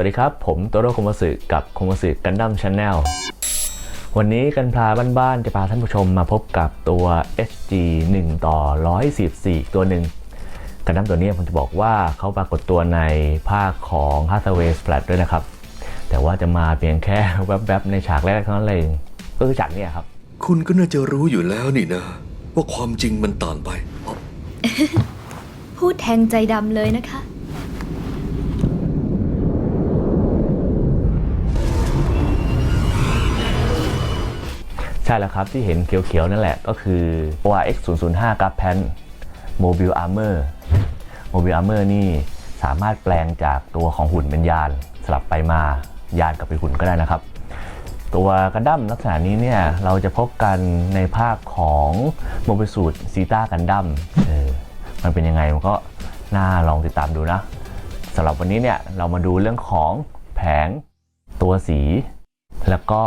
วัสดีครับ ผมโตโร่คมสึกับคมสึกันดั้มชาแนลวันนี้กันพาบ้านๆจะพาท่านผู้ชมมาพบกับตัว HG 1 ต่อ 144 ตัวหนึ่งกันดั้มตัวนี้ผมจะบอกว่าเขาปรากฏตัวในภาคของ Hathaway Splat ด้วยนะครับ แต่ว่าจะมาเพียงแค่แวบๆ ในฉากแรกเท่านั้นเองก็คือฉากเนี้ครับ คุณก็น่าจะรู้อยู่แล้วนี่นะ ว่าความจริงมันต่างไปอ๋อพูดแทงใจดำเลยนะคะ ใช่แล้วครับที่เห็นเขียวๆ นั่นแหละก็คือ ORX 005 g a p p a n Mobile Armor Mobile Armor นี่สามารถแปลงจากตัวของหุ่นเป็นยานสลับไปมายานกับเป็นหุ่นก็ได้นะครับ ตัวกันดั้มลักษณะนี้เนี่ยเราจะพบกันในภาคของโมบิสูตรซีต้ากันดั้มเออมันเป็นยังไงมันก็น่าลองติดตามดูนะสำหรับวันนี้เนี่ยเรามาดูเรื่องของแผงตัวสี แล้วก็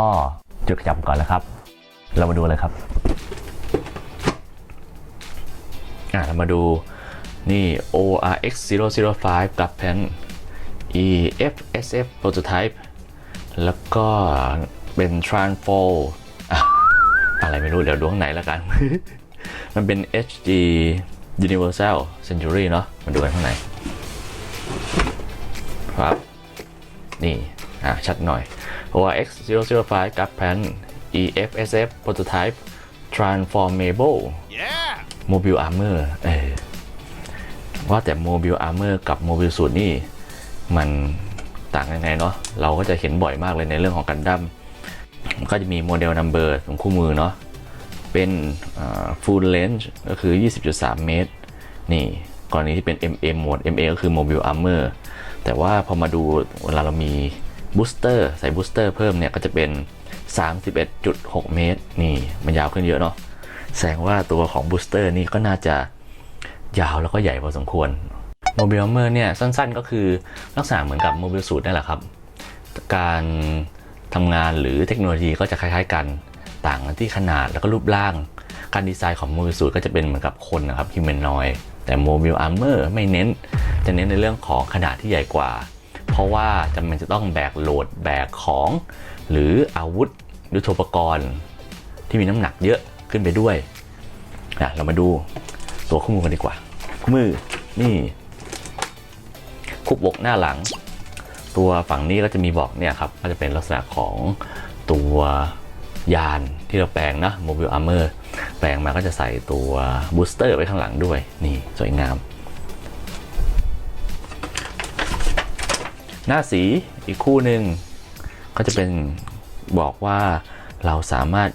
จุดขยับก่อนนะครับ เรามาดูเลยครับอะเรามาดูนี่ ORX 005 กับแผ่น EFSF prototype แล้วก็เป็น Transfor อะอะไรไม่รู้ เดี๋ยวดูข้างในแล้วกัน มันเป็น HG Universal Century เนาะมาดูกันข้างในครับ นี่ อะชัดหน่อย ORX 005 กับแผ่น EFSF prototype transformable mobile armor เออว่าแต่ mobile armor กับ mobile suit นี่ มันต่างยังไงเนาะเราก็จะเห็นบ่อยมากเลยในเรื่องของกันดั้มมันก็จะมีโมเดล number ตรงคู่มือเนาะเป็นอ่า full range ก็คือ 20.3 เมตร นี่กรณีที่เป็น MA โหมด MA ก็คือ mobile armor แต่ว่าพอมาดูเวลาเรามีบูสเตอร์ใส่บูสเตอร์เพิ่มเนี่ย ก็จะเป็น 31.6 เมตร นี่มันยาวขึ้นเยอะเนาะแสดงว่าตัวของบูสเตอร์นี่ก็น่าจะยาวแล้วก็ใหญ่พอสมควรโมบิลเมอร์เนี่ยสั้นๆ ก็คือลักษณะเหมือนกับโมบิลสูตรนั่นแหละครับ การทำงานหรือเทคโนโลยีก็จะคล้ายๆกันต่างกันที่ขนาดแล้วก็รูปร่าง การดีไซน์ของโมบิลสูตรก็จะเป็นเหมือนกับคนนะครับฮิวแมนนอยแต่โมบิลอาร์เมอร์ไม่เน้น จะเน้นในเรื่องของขนาดที่ใหญ่กว่า เพราะว่าจำเป็นจะต้องแบกโหลดแบกของ หรืออาวุธยุทโธปกรณ์ ที่มีน้ำหนักเยอะขึ้นไปด้วยนะเรามาดูตัวคู่มือกันดีกว่าคู่มือนี่คุกบกหน้าหลัง ตัวฝั่งนี้ก็จะมีบอกเนี่ยครับก็จะเป็นลักษณะของตัวยานที่เราแปลงนะ Mobile Armor แปลงมาก็จะใส่ตัวบูสเตอร์ไว้ข้างหลังด้วย นี่สวยงาม หน้าสีอีกคู่หนึ่ง ก็จะเป็นบอกว่าเราสามารถ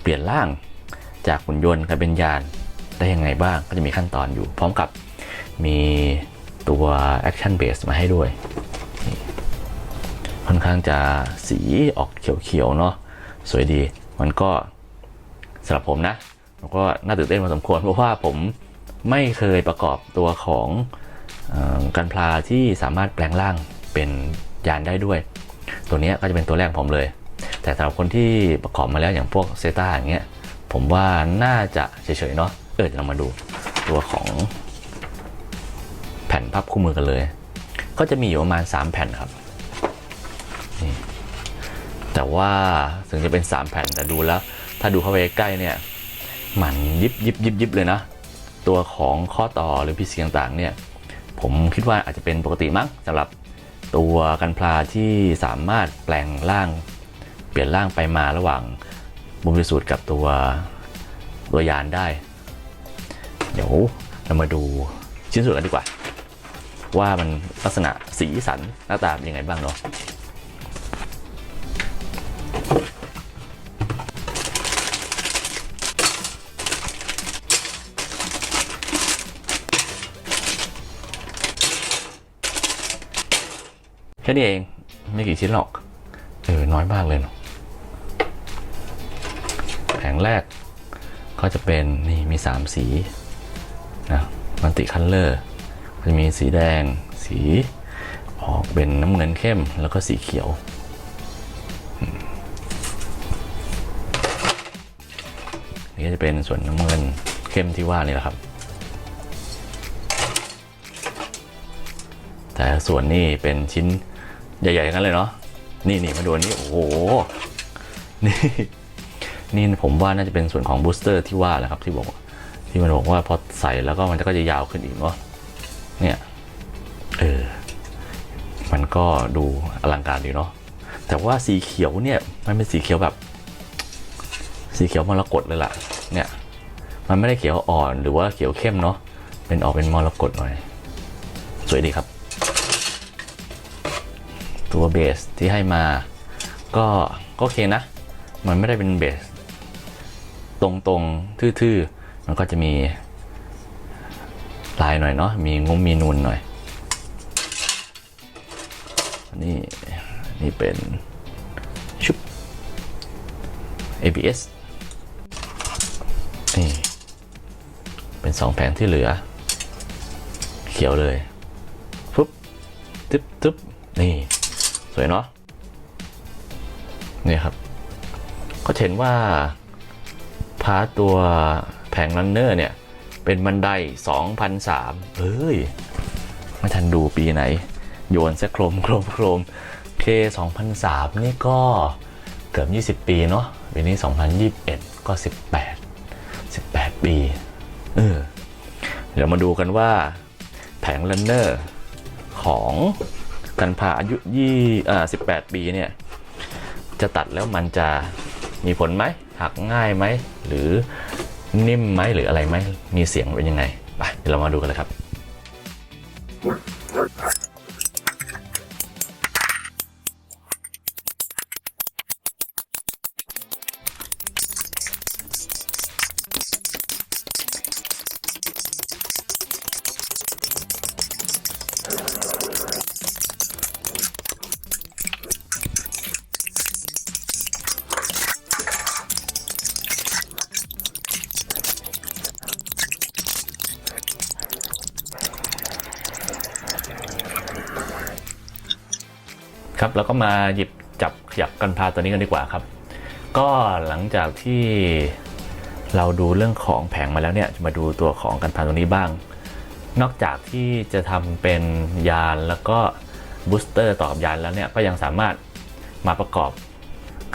เปลี่ยนร่างจากหุ่นยนต์กลายเป็นยานได้ยังไงบ้างก็จะมีขั้นตอนอยู่ พร้อมกับมีตัว Action Base มาให้ด้วย ค่อนข้างจะสีออกเขียวๆเนาะสวยดีมันก็สำหรับผมนะมันก็น่าตื่นเต้นพอสมควร เพราะว่าผมไม่เคยประกอบตัวของเอ่อกันพลาที่สามารถแปลงร่างเป็นยานได้ด้วย ตัวนี้ก็จะเป็นตัวแรกผมเลย แต่สำหรับคนที่ประกอบมาแล้วอย่างพวกเซต้าอย่างเงี้ยผมว่าน่าจะเฉยๆเนาะเออเดี๋ยวเรามาดูตัวของแผ่นพับคู่มือกันเลย ก็จะมีอยู่ประมาณ 3 แผ่นครับนี่แต่ว่าถึงจะเป็น 3 แผ่นแต่ดูแล้ว ถ้าดูเข้าไปใกล้เนี่ยมันยิบยิบยิบยิบเลยนะ ตัวของข้อต่อหรือพีซีต่างๆเนี่ยผมคิดว่าอาจจะเป็นปกติมั้งสำหรับ ตัวกันพลาที่สามารถแปลงร่าง เปลี่ยนร่างไปมาระหว่างบุมพิสูจน์กับตัวตัวยานได้ เดี๋ยวเรามาดูชิ้นส่วนกันดีกว่า ว่ามันลักษณะสีสันหน้าตาเป็นยังไงบ้างเนาะ แค่นี้เอง ไม่กี่ชิ้นหรอก เออ น้อยมากเลยเนาะแผงแรกก็จะเป็น นี่ มี 3 สีนะมันติคัลเลอร์จะมีสีแดง สีออกเป็นน้ำเงินเข้มแล้วก็สีเขียว นี่ก็จะเป็นส่วนน้ำเงินเข้มที่ว่านี่แหละครับ แต่ส่วนนี้เป็นชิ้น ใหญ่ๆอย่างนั้นเลยเนาะนี่นี่มาดูอันนี้โอ้โหนี่นี่ผมว่าน่าจะเป็นส่วนของบูสเตอร์ที่ว่าแหละครับที่บอกที่มันบอกว่าพอใส่แล้วก็มันก็จะยาวขึ้นอีกเนาะเนี่ยเออมันก็ดูอลังการดีเนาะแต่ว่าสีเขียวเนี่ยมันเป็นสีเขียวแบบ สีเขียวมรกตเลยล่ะ เนี่ยมันไม่ได้เขียวอ่อนหรือว่าเขียวเข้มเนาะเป็นออกเป็นมรกตหน่อย สวยดีครับ ตัวเบสที่ให้มา ก็ก็โอเคนะ มันไม่ได้เป็นเบส ตรงๆทื่อๆ มันก็จะมีลายหน่อยเนาะมีงุ้มมีนูนหน่อย นี่นี่เป็นชุบ ABS นี่ เป็นสองแผงที่เหลือ เขียวเลย ปุ๊บตึ๊บตึ๊บนี่ สวยเนาะนี่ครับ ก็เห็นว่าพาตัวแผงรันเนอร์เนี่ย เป็นบันได 2003 เฮ้ย ไม่ทันดูปีไหน โยนซะโครมโครมโครมเค2003 นี่ก็เกือบ 20 ปีเนาะปีนี้ 2021 ก็ 18 18 ปี เออ เดี๋ยวมาดูกันว่าแผงรันเนอร์ของ กันผ่าอายุยี่อ่า18ปีเนี่ยจะตัดแล้วมันจะมีผลไหมหักง่ายไหมหรือนิ่มไหมหรืออะไรไหมมีเสียงเป็นยังไงไปเดี๋ยวเรามาดูกันเลยครับ แล้วก็มาหยิบจับขยับกันพาตัวนี้กันดีกว่าครับ ก็หลังจากที่เราดูเรื่องของแผงมาแล้วเนี่ยจะมาดูตัวของกันพาตัวนี้บ้าง นอกจากที่จะทำเป็นยานแล้วก็บูสเตอร์ตอบยานแล้วเนี่ยก็ยังสามารถมาประกอบ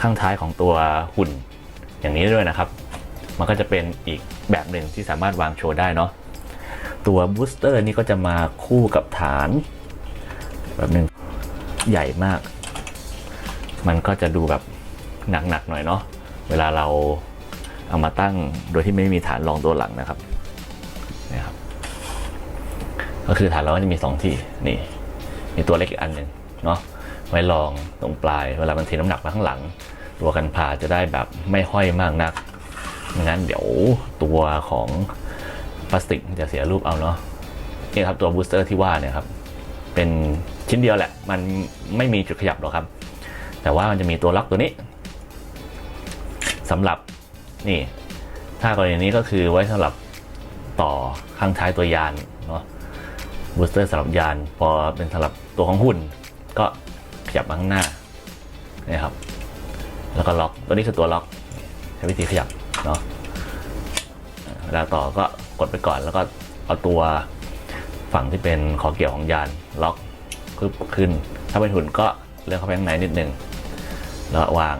ข้างท้ายของตัวหุ่นอย่างนี้ด้วยนะครับ มันก็จะเป็นอีกแบบหนึ่งที่สามารถวางโชว์ได้เนาะตัวบูสเตอร์นี่ก็จะมาคู่กับฐานแบบหนึ่ง ใหญ่มาก มันก็จะดูแบบหนักๆหน่อยเนาะ เวลาเราเอามาตั้งโดยที่ไม่มีฐานรองตัวหลังนะครับนี่ครับ ก็คือฐานเราก็จะมีสองที่นี่ มีตัวเล็กอีกอันหนึ่งเนาะ ไว้รองตรงปลาย เวลามันเทน้ำหนักมาข้างหลัง ตัวกันพาจะได้แบบไม่ห้อยมากนักงั้นเดี๋ยวตัวของพลาสติกจะเสียรูปเอาเนาะนี่ครับตัวบูสเตอร์ที่ว่าเนี่ยครับ เป็น ชิ้นเดียวแหละ มันไม่มีจุดขยับหรอกครับ แต่ว่ามันจะมีตัวล็อกตัวนี้สำหรับนี่ ถ้ากรณีนี้ก็คือไว้สำหรับต่อข้างท้ายตัวยานเนาะบูสเตอร์สำหรับยาน พอเป็นสำหรับตัวของหุ่น ก็ขยับมาข้างหน้านี่ครับ แล้วก็ล็อกตัวนี้คือตัวล็อกใช้วิธีขยับเนาะเวลาต่อก็กดไปก่อนแล้วก็เอาตัวฝั่งที่เป็นขอเกี่ยวของยานล็อก ปึ๊บขึ้น ถ้าเป็นหุ่นก็เลื่อนเข้าไปข้างในนิดนึงแล้ววาง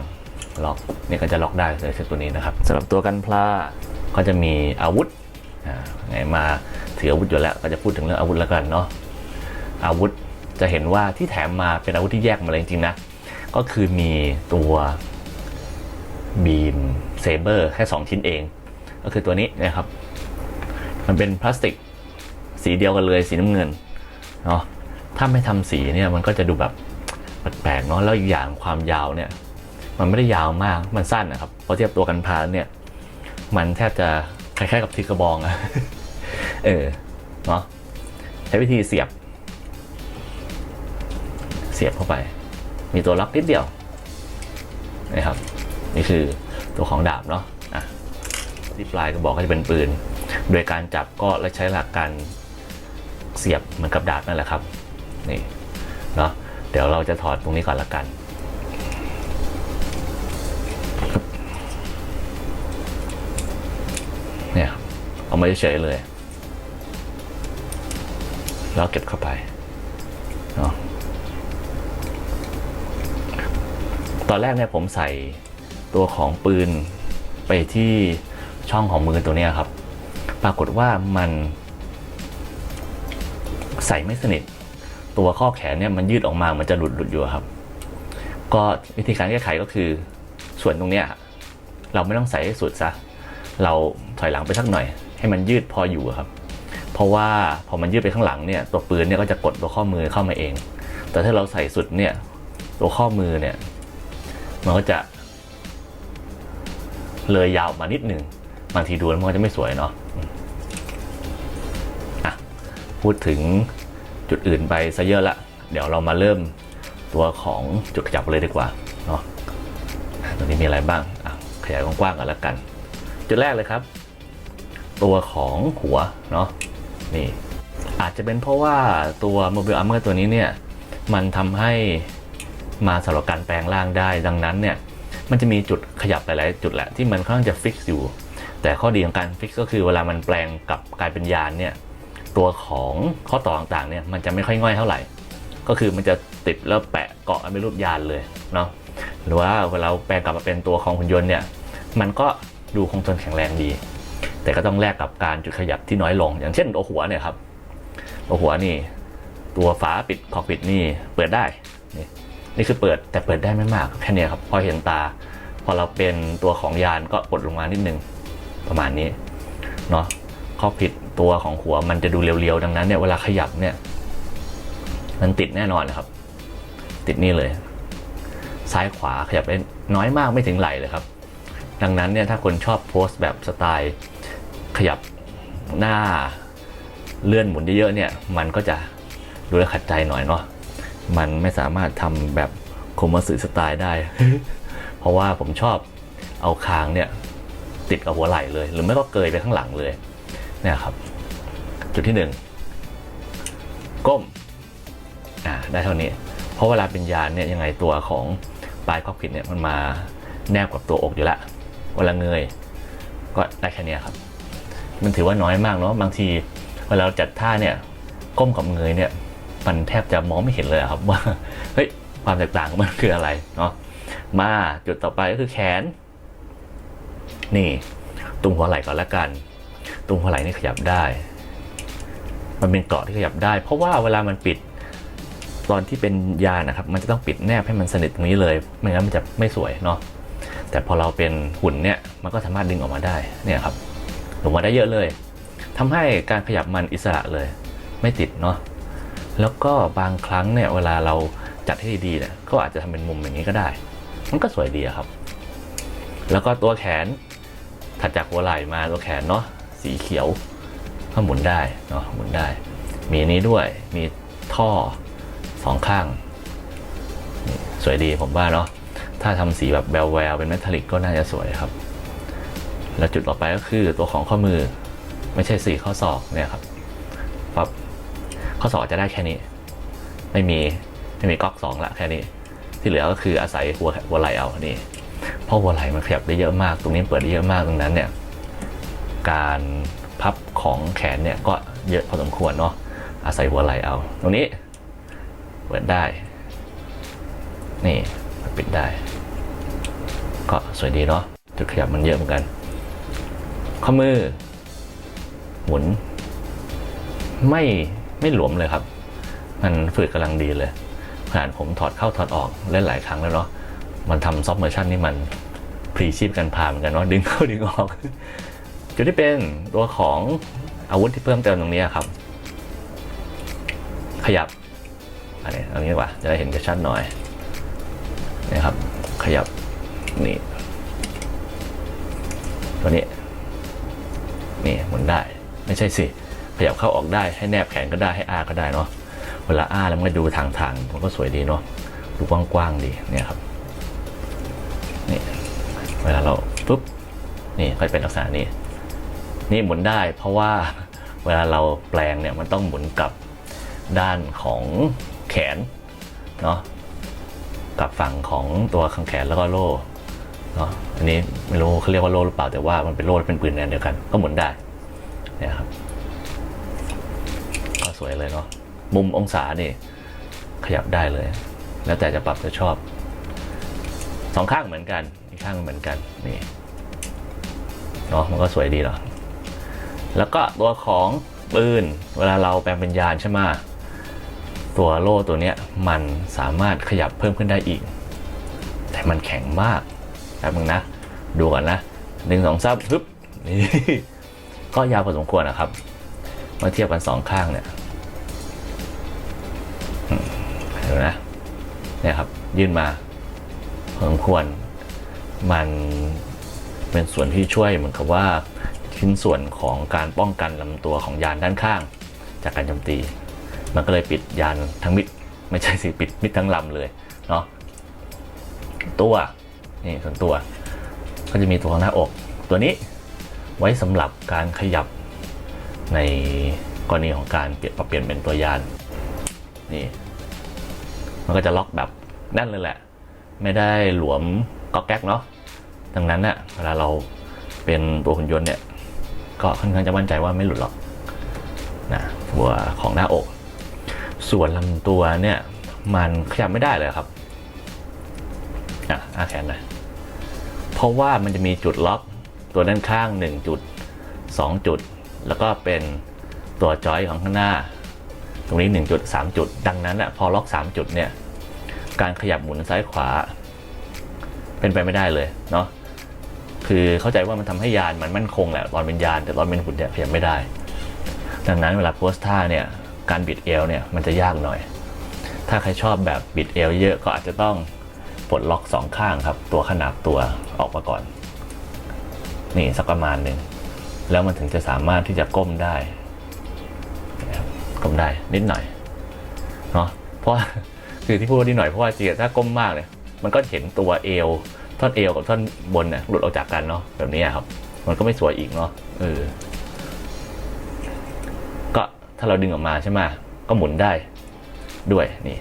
ล็อกนี่ก็จะล็อกได้เลยเช่นตัวนี้นะครับสำหรับตัวกันพลาก็จะมีอาวุธอ่าไงมาถืออาวุธอยู่แล้วก็จะพูดถึงเรื่องอาวุธแล้วกันเนาะอาวุธจะเห็นว่าที่แถมมาเป็นอาวุธที่แยกมาเลยจริงๆนะก็คือมีตัวบีมเซเบอร์แค่ 2 ชิ้นเอง ก็คือตัวนี้นะครับ มันเป็นพลาสติกสีเดียวกันเลยสีน้ำเงินเนาะ ถ้าไม่ทำสีเนี่ยมันก็จะดูแบบแปลกๆเนาะแล้วอีกอย่างความยาวเนี่ย มันไม่ได้ยาวมากมันสั้นนะครับพอเทียบตัวกันพาเนี่ย มันแทบจะคล้ายๆกับทีกระบองอะเออเนาะใช้วิธีเสียบ เสียบเข้าไป มีตัวล็อกนิดเดียวนะครับ นี่คือตัวของดาบเนาะอะที่ปลายกระบอกก็จะเป็นปืน โดยการจับก็และใช้หลักการเสียบเหมือนกับดาบนั่นแหละครับ นี่เนาะเดี๋ยวเราจะถอดตรงนี้ก่อนละกันเนี่ยเอามาเฉยเลย แล้วเก็บเข้าไปเนาะตอนแรกเนี่ยผมใส่ตัวของปืนไปที่ช่องของมือตัวเนี้ยครับ ปรากฏว่ามันใส่ไม่สนิท ตัวข้อแขนเนี่ยมันยืดออกมามันจะหลุดหลุดอยู่ครับ ก็วิธีการแก้ไขก็คือส่วนตรงเนี้ยเราไม่ต้องใส่ให้สุดซะเราถอยหลังไปสักหน่อย ให้มันยืดพออยู่ครับ เพราะว่าพอมันยืดไปข้างหลังเนี่ยตัวปืนเนี่ยก็จะกดตัวข้อมือเข้ามาเอง แต่ถ้าเราใส่สุดเนี่ยตัวข้อมือเนี่ยมันก็จะ เลยยาวมานิดหนึ่งบางทีดูแล้วมันก็จะไม่สวยเนาะอะพูดถึง จุดอื่นไปซะเยอะละ เดี๋ยวเรามาเริ่มตัวของจุดขยับเลยดีกว่าเนาะตรงนี้มีอะไรบ้างอะขยายกว้างๆกันล้วกัน จุดแรกเลยครับ ตัวของหัวเนาะนี่อาจจะเป็นเพราะว่าตัว Mobile Armor ตัวนี้เนี่ย มันทำให้มาสำหรับการแปลงร่างได้ดังนั้นเนี่ย มันจะมีจุดขยับหลายๆจุดแหละที่มันค่อนข้างจะฟิกซ์อยู่ แต่ข้อดีของการฟิกซ์ก็คือเวลามันแปลงกลับกลายเป็นยานเนี่ย ตัวของข้อต่อต่างๆเนี่ยมันจะไม่ค่อยง่อยเท่าไหร่ ก็คือมันจะติดแล้วแปะเกาะเป็นรูปยานเลยเนาะหรือว่าเวลาแปลงกลับมาเป็นตัวของหุ่นยนต์เนี่ยมันก็ดูคงทนแข็งแรงดี แต่ก็ต้องแลกกับการจุดขยับที่น้อยลง อย่างเช่นตัวหัวเนี่ยครับตัวหัวนี่ ตัวฝาปิดขอบปิดนี่เปิดได้นี่นี่คือเปิดแต่เปิดได้ไม่มากแค่นี้ครับพอเห็นตา พอเราเป็นตัวของยานก็ปลดลงมานิดนึงประมาณนี้เนาะข้อผิด ตัวของหัวมันจะดูเรียวๆ ดังนั้นเนี่ยเวลาขยับเนี่ย มันติดแน่นอนนะครับ ติดนี่เลย ซ้ายขวาขยับได้น้อยมากไม่ถึงไหลเลยครับ ดังนั้นเนี่ยถ้าคนชอบโพสต์แบบสไตล์ขยับหน้าเลื่อนหมุนเยอะๆเนี่ย มันก็จะดูแลขัดใจหน่อยเนาะมันไม่สามารถทำแบบคมาสึสไตล์ได้ เพราะว่าผมชอบเอาคางเนี่ย ติดกับหัวไหล่เลย หรือไม่ก็เกยไปข้างหลังเลย เนี่ยครับ จุดที่หนึ่งก้มอ่าได้เท่านี้ เพราะเวลาเป็นยานเนี่ยยังไงตัวของปลายคอกพิดเนี่ยมันมาแนบกับตัวอกอยู่ล้วเวลาเงย ก็ได้แค่นี้ครับ มันถือว่าน้อยมากเนาะบางทีเวลาเราจัดท่าเนี่ยก้มกับเงยเนี่ยมันแทบจะมองไม่เห็นเลยครับว่าเฮ้ยความแตกต่างมันคืออะไรเนาะมาจุดต่อไปก็คือแขน นี่ตรงหัวไหล่ก่อนละกัน รงหัวไหล่นี่ขยับได้ มันเป็นเกาะที่ขยับได้ เพราะว่าเวลามันปิดตอนที่เป็นยานะครับ มันจะต้องปิดแนบให้มันสนิทตรงนี้เลย ไม่งั้นมันจะไม่สวยเนาะแต่พอเราเป็นหุ่นเนี่ยมันก็สามารถดึงออกมาได้เนี่ยครับออกมาได้เยอะเลยทำให้การขยับมันอิสระเลย ไม่ติดเนาะแล้วก็บางครั้งเนี่ยเวลาเราจัดให้ดีๆเนี่ยก็อาจจะทำเป็นมุมอย่างนี้ก็ได้ มันก็สวยดีครับ แล้วก็ตัวแขนถัดจากหัวไหล่มาตัวแขนเนาะ สีเขียวก็หมุนได้เนาะหมุนได้ มีนี้ด้วยมีท่อสองข้าง สวยดีผมว่าเนาะถ้าทำสีแบบแววแววเป็นเมทัลลิกก็น่าจะสวยครับ แล้วจุดต่อไปก็คือตัวของข้อมือไม่ใช่สี่ข้อศอกเนี่ยครับปั๊บข้อศอกจะได้แค่นี้ ไม่มีไม่มีก๊อกสองละแค่นี้ ที่เหลือก็คืออาศัยหัวหัวไหลเอานี่เพราะหัวไหลมันขยับได้เยอะมาก ตรงนี้เปิดได้เยอะมากตรงนั้นเนี่ย การพับของแขนเนี่ยก็เยอะพอสมควรเนาะอาศัยหัวไหล่เอา ตรงนี้เปิดได้ นี่ปิดได้ ก็สวยดีเนาะจุดขยับมันเยอะเหมือนกัน ข้อมือ หมุน ไม่ไม่หลวมเลยครับ มันฝืดกำลังดีเลยขนาดผมถอดเข้าถอดออกเล่นหลายครั้งแล้วเนาะมันทำซอฟต์เมอร์ชันนี่มันพรีชีพกันพาเหมือนกันเนาะดึงเข้าดึงออก จุดที่เป็นตัวของอาวุธที่เพิ่มเติมตรงนี้ครับ ขยับ อันนี้อันนี้ดีกว่าจะได้เห็นชัดๆหน่อยนะครับ ขยับนี่ตัวนี้นี่หมุนได้ ไม่ใช่สิ ขยับเข้าออกได้ให้แนบแขนก็ได้ให้อ้าก็ได้เนาะเวลาอ้าแล้วมันก็ดูทางทางๆมันก็สวยดีเนาะดูกว้างๆดีเนี่ยครับนี่เวลาเราปุ๊บนี่ก็จะเป็นลักษณะนี้ นี่หมุนได้เพราะว่าเวลาเราแปลงเนี่ยมันต้องหมุนกลับด้านของแขนเนาะกับฝั่งของตัวข้างแขนแล้วก็โล่เนาะอันนี้ไม่รู้เขาเรียกว่าโล่หรือเปล่าแต่ว่ามันเป็นโล่เป็นปืนแนวเดียวกัน ก็หมุนได้เนี่ยครับก็สวยเลยเนาะมุมองศานี่ขยับได้เลย แล้วแต่จะปรับจะชอบสองข้างเหมือนกันอีกข้างเหมือนกันนี่เนาะมันก็สวยดีเนาะ แล้วก็ตัวของปืนเวลาเราแปลงเป็นยานใช่ไหมตัวโล่ตัวเนี้ยมันสามารถขยับเพิ่มขึ้นได้อีก แต่มันแข็งมากแป๊บนึงนะ ดูก่อนนะหนึ่งสองสามปึ๊บนี่ก็ยาวพอสมควรนะครับเมื่อเทียบกันสองข้างเนี่ยอืมเดี๋ยวนะเนี่ยครับยื่นมาพอสมควร มันเป็นส่วนที่ช่วยเหมือนกับว่า ชิ้นส่วนของการป้องกันลำตัวของยานด้านข้าง จากการโจมตี มันก็เลยปิดยานทั้งมิดไม่ใช่สิปิดมิดทั้งลำเลยเนาะตัวนี่ส่วนตัว ก็จะมีตัวหน้าอกตัวนี้ไว้สำหรับการขยับในกรณีของการเปลี่ยนปรับเปลี่ยนเป็นตัวยานนี่มันก็จะล็อกแบบแน่นเลยแหละ ไม่ได้หลวมก๊อกแก๊กเนาะดังนั้นเนะ่ยเวลาเราเป็นตัวหุ่นยนต์เนี่ย ก็ค่อนข้างจะมั่นใจว่าไม่หลุดหรอกนะตัวของหน้าอก ส่วนลำตัวเนี่ยมันขยับไม่ได้เลยครับอะอาแขนหน่อยเพราะว่ามันจะมีจุดล็อกตัวด้านข้าง 1 จุด 2 จุด แล้วก็เป็นตัวจอยของข้างหน้า ตรงนี้ 1 จุด 3 จุด ดังนั้นอะพอล็อก 3 จุดเนี่ยการขยับหมุนซ้ายขวา เป็นไปไม่ได้เลยเนาะ คือเข้าใจว่ามันทำให้ยานมันมั่นคงแหละตอนเป็นยานแต่ตอนเป็นหุ่นเนี่ยขยับไม่ได้ ดังนั้นเวลาโพสท่าเนี่ยการบิดเอวเนี่ยมันจะยากหน่อย ถ้าใครชอบแบบบิดเอวเยอะก็อาจจะต้องปลดล็อกสองข้างครับ ตัวขนาบตัวออกมาก่อน นี่สักประมาณหนึ่งแล้วมันถึงจะสามารถที่จะก้มได้ก้มได้นิดหน่อยเนาะเพราะคือที่พูดว่านิดหน่อยเพราะว่าจริงๆถ้าก้มมากเนี่ยมันก็เห็นตัวเอว ท่อนเอวกับท่อนบนเนี่ยหลุดออกจากกันเนาะแบบนี้ครับ มันก็ไม่สวยอีกเนาะเออก็ถ้าเราดึงออกมาใช่ไหมก็หมุนได้ด้วยนี่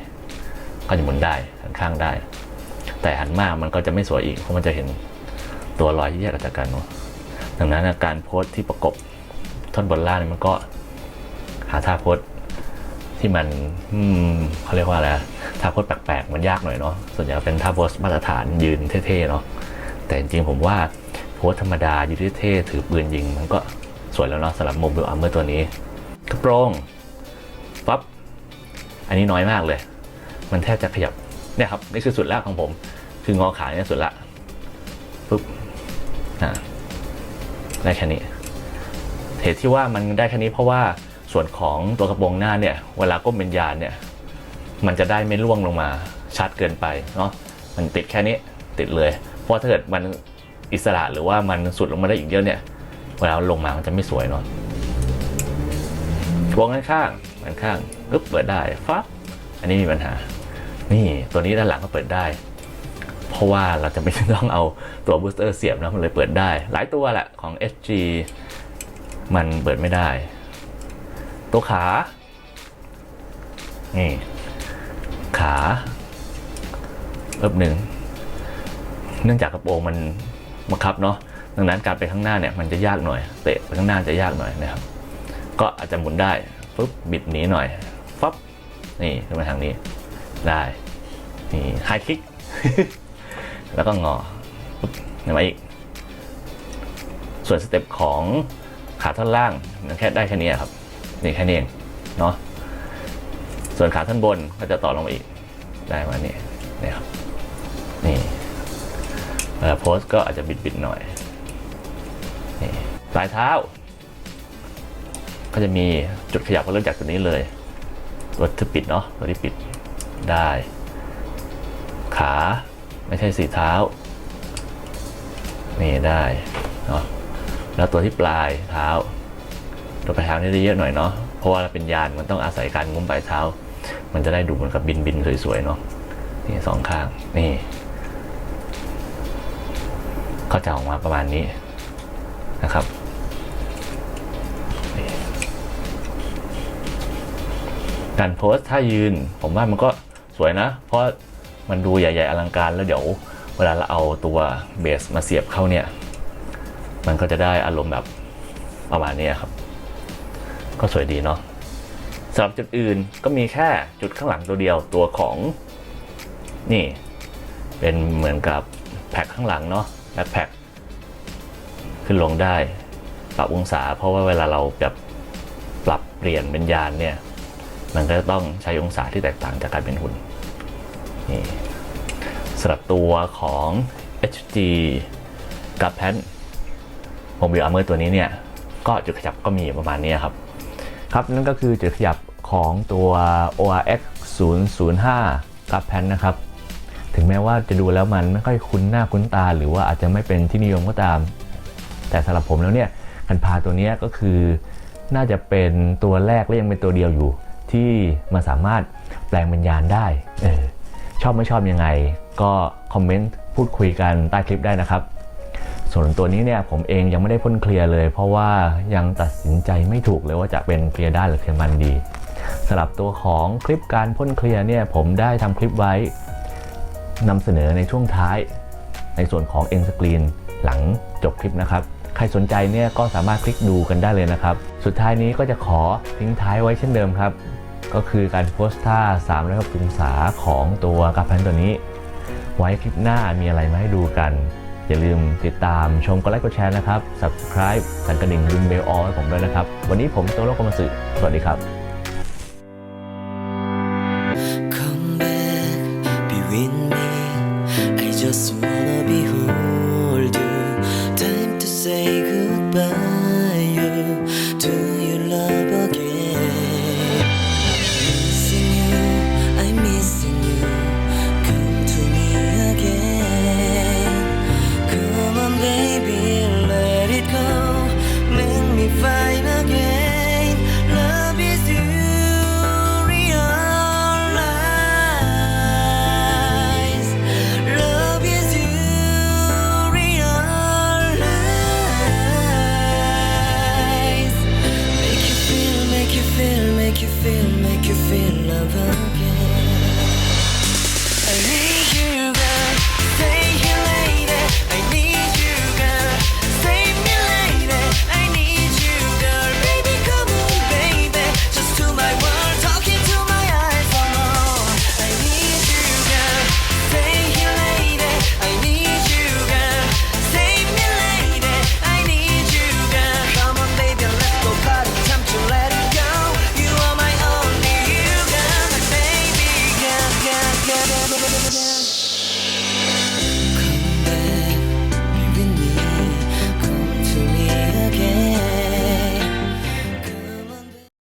ก็จะหมุนได้หันข้างได้ แต่หันมากมันก็จะไม่สวยอีกเพราะมันจะเห็นตัวรอยที่แยกออกจากกันเนาะดังนั้นการโพสต์ที่ประกบท่อนบนล่างนี่มันก็หาท่าโพสต์ ที่มันเขาเรียกว่าอะไรท่าโพสต์แปลกๆมันยากหน่อยเนาะส่วนใหญ่เป็นท่าโพสต์มาตรฐานยืนเท่ๆเนาะแต่จริงๆผมว่าโพสต์ธรรมดายืนเท่ๆถือปืนยิง มันก็สวยแล้วเนาะสำหรับโมบิลอาร์เมอร์ตัวนี้กระโปรงปั๊บอันนี้น้อยมากเลย มันแทบจะขยับเนี่ยครับนี่คือสุดละของผม คืองอขาเนี่ยสุดละปุ๊บอ่าได้แค่นี้เหตุที่ว่ามันได้แค่นี้เพราะว่า ส่วนของตัวกระโปรงหน้าเนี่ยเวลาก้มเป็นยานเนี่ยมันจะได้ไม่ร่วงลงมาชัดเกินไปเนาะมันติดแค่นี้ติดเลย เพราะถ้าเกิดมันอิสระหรือว่ามันสุดลงมาได้อีกเยอะเนี่ยเวลาลงมามันจะไม่สวยเนาะวงด้านข้างด้านข้างปึ๊บเปิดได้ฟับอันนี้มีปัญหา นี่ตัวนี้ด้านหลังก็เปิดได้ เพราะว่าเราจะไม่ต้องเอาตัวบูสเตอร์เสียบนะมันเลยเปิดได้ หลายตัวแหละของ SG มันเปิดไม่ได้ ตัวขา นี่ ขาเอิบหนึ่ง เนื่องจากกระโปรงมันบังคับเนาะ ดังนั้นการไปข้างหน้าเนี่ยมันจะยากหน่อย เตะไปข้างหน้าจะยากหน่อยนะครับ ก็อาจจะหมุนได้ปุ๊บบิดหนีหน่อยฟับนี่ขึ้นมาทางนี้ ได้ นี่ไฮคิก แล้วก็งอปุ๊บเห็นไหมอีก ส่วนสเต็ปของขาท่อนล่างมันแค่ได้แค่นี้ครับ นี่แค่นี้เองเนาะส่วนขาท่อนบนก็จะต่อลงมาอีกได้มานี่นี่ครับนี่เวลาโพสก็อาจจะบิดๆหน่อยนี่ปลายเท้า ก็จะมีจุดขยับก็เริ่มจากตัวนี้เลย ตัวที่ปิดเนาะตัวที่ปิดได้ ขาไม่ใช่สีเท้า นี่ได้เนาะแล้วตัวที่ปลายเท้า ตัวปลายเท้านี่ได้เยอะหน่อยเนาะเพราะว่าเราเป็นยานมันต้องอาศัยการงุ้มปลายเท้า มันจะได้ดูเหมือนกับบินบินสวยๆเนาะนี่สองข้างนี่ก็จะออกมาประมาณนี้นะครับการโพสท่ายืนผมว่ามันก็สวยนะ เพราะมันดูใหญ่ ๆ อลังการแล้วเดี๋ยวเวลาเราเอาตัวเบสมาเสียบเข้าเนี่ย มันก็จะได้อารมณ์แบบประมาณนี้ครับ ก็สวยดีเนาะสำหรับจุดอื่นก็มีแค่จุดข้างหลังตัวเดียวตัวของนี่ เป็นเหมือนกับแพ็คข้างหลังเนาะแบ็คแพ็คขึ้นลงได้ ปรับองศา เพราะว่าเวลาเราแบบปรับเปลี่ยนเป็นยานเนี่ย มันก็ต้องใช้องศาที่แตกต่างจากการเป็นหุ่นนี่สำหรับตัวของ HG กับแพนโมบิลอาร์เมอร์ตัวนี้เนี่ย ก็จุดขยับก็มีประมาณนี้ครับ ครับนั่นก็คือจุดขยับของตัว ORX 005กับแพนนะครับ ถึงแม้ว่าจะดูแล้วมันไม่ค่อยคุ้นหน้าคุ้นตา หรือว่าอาจจะไม่เป็นที่นิยมก็ตาม แต่สำหรับผมแล้วเนี่ยคันพาตัวนี้ก็คือน่าจะเป็นตัวแรกและยังเป็นตัวเดียวอยู่ ที่มันสามารถแปลงเป็นยานได้เออชอบไม่ชอบยังไง ก็คอมเมนต์พูดคุยกันใต้คลิปได้นะครับ ส่วนตัวนี้เนี่ยผมเองยังไม่ได้พ่นเคลียร์เลย เพราะว่ายังตัดสินใจไม่ถูกเลยว่าจะเป็นเคลียร์ได้านหรือเคลียร์มันดีสำหรับตัวของคลิปการพ่นเคลียร์เนี่ยผมได้ทำคลิปไว้นำเสนอในช่วงท้าย ในส่วนของ end screen หลังจบคลิปนะครับ ใครสนใจเนี่ยก็สามารถคลิกดูกันได้เลยนะครับ สุดท้ายนี้ก็จะขอทิ้งท้ายไว้เช่นเดิมครับ ก็คือการโพสท่า360องศาของตัวกับแพนตัวนี้ ไว้คลิปหน้ามีอะไรมาให้ดูกัน อย่าลืมติดตามชมกดไลค์กดแชร์นะครับ subscribe สั่นกระดิ่งรุมเบลออให้ผมด้วยนะครับ วันนี้ผมโตโลกรมสุสวัสดีครับ feel, make you feel love again.